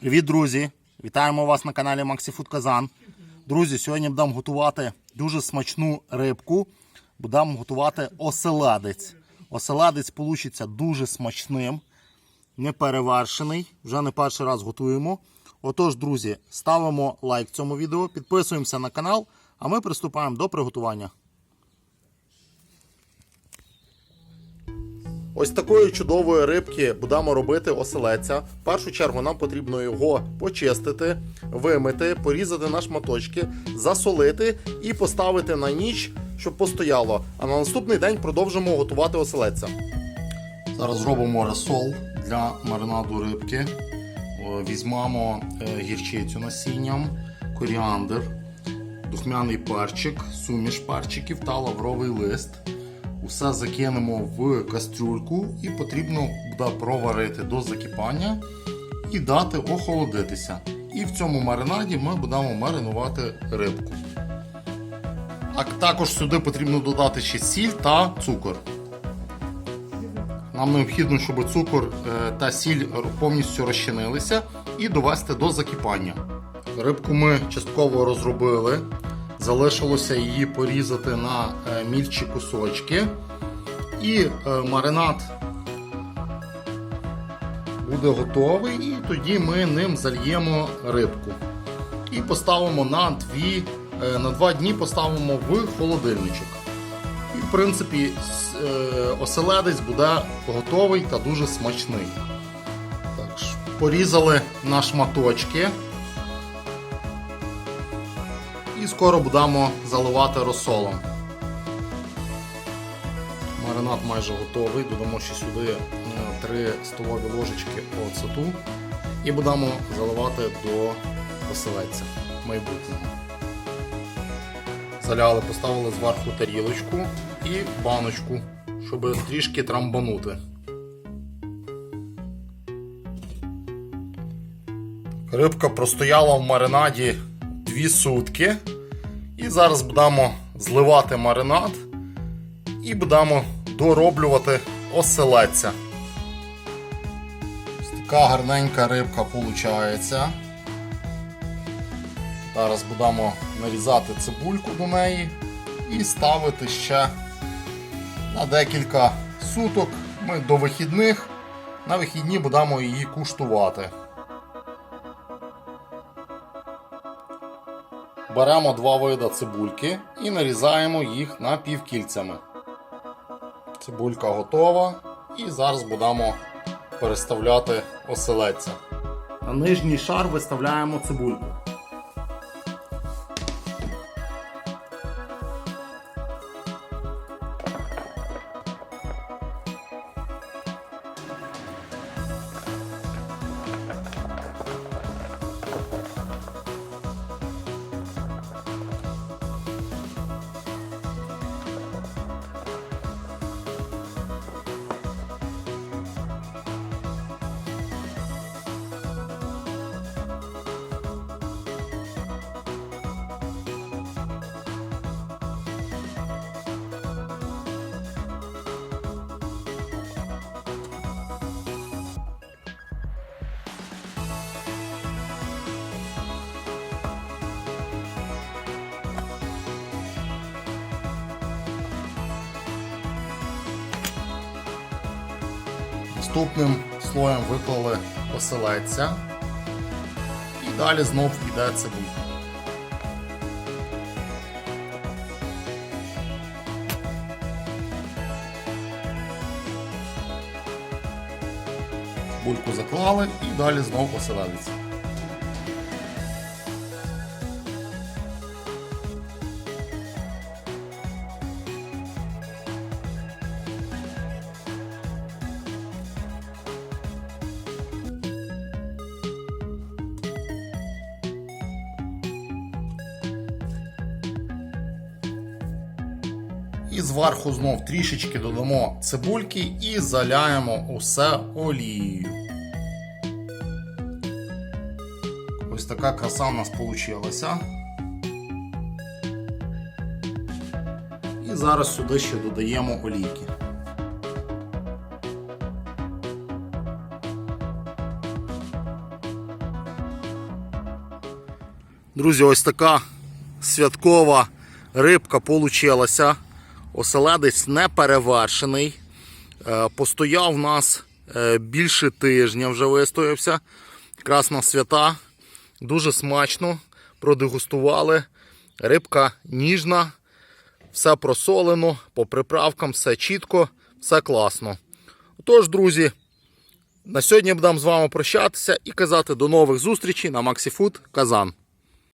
Привіт, друзі! Вітаємо вас на каналі Максифуд Казан. Друзі, сьогодні будемо готувати дуже смачну рибку. Будемо готувати оселедець. Оселедець получиться дуже смачним, неперевершений. Вже не перший раз готуємо. Отож, друзі, ставимо лайк цьому відео, підписуємося на канал, а ми приступаємо до приготування. Ось такої чудової рибки будемо робити оселеця. В першу чергу нам потрібно його почистити, вимити, порізати на шматочки, засолити і поставити на ніч, щоб постояло. А на наступний день продовжимо готувати оселеця. Зараз зробимо розсол для маринаду рибки. Візьмемо е, гірчицю насінням, коріандр, духмяний перчик, суміш перчиків та лавровий лист. Усе закинемо в кастрюльку і потрібно буде проварити до закипання і дати охолодитися. І в цьому маринаді ми будемо маринувати рибку. Також сюди потрібно додати ще сіль та цукор. Нам необхідно, щоб цукор е, та сіль повністю розчинилися і довести до закипання. Рибку ми частково розробили. Залишилося її порізати на е, мільчі кусочки. І е, маринад буде готовий, і тоді ми ним зальємо рибку. І поставимо на 2, е, на 2 дні поставимо в холодильничок. І в принципі оселедець буде готовий та дуже смачний. Так, порізали на шматочки. Скоро будемо заливати розсолом. Маринад майже готовий. Додамо ще сюди 3 столові ложечки оцету і будемо заливати до оселедця майбутнього. Заляли, поставили зверху тарілочку і баночку, щоб трішки трамбанути. Рибка простояла в маринаді 2 сутки. І зараз будемо зливати маринад і будемо дороблювати оселедця. Ось така гарненька рибка виходить. Зараз будемо нарізати цибульку до неї і ставити ще на декілька суток. Ми до вихідних. На вихідні будемо її куштувати. Беремо два вида цибульки і нарізаємо їх напівкільцями. Цибулька готова. І зараз будемо переставляти оселедця. На нижній шар виставляємо цибульку. Наступним слоєм виклали оселедця. І далі знов йде цибулька. Бульку заклали і далі знов оселедець. І зверху знов трішечки додамо цибульки і заляємо усе олією. Ось така краса в нас вийшла. І зараз сюди ще додаємо олійки. Друзі, ось така святкова рибка получилася. Оселедець не перевершений. Е, Постояв у нас е, більше тижня вже вистоявся. Якраз на свята. Дуже смачно. Продегустували. Рибка ніжна, все просолено, по приправкам, все чітко, все класно. Тож, друзі, на сьогодні будемо з вами прощатися і казати до нових зустрічей на MaxiFood Казан.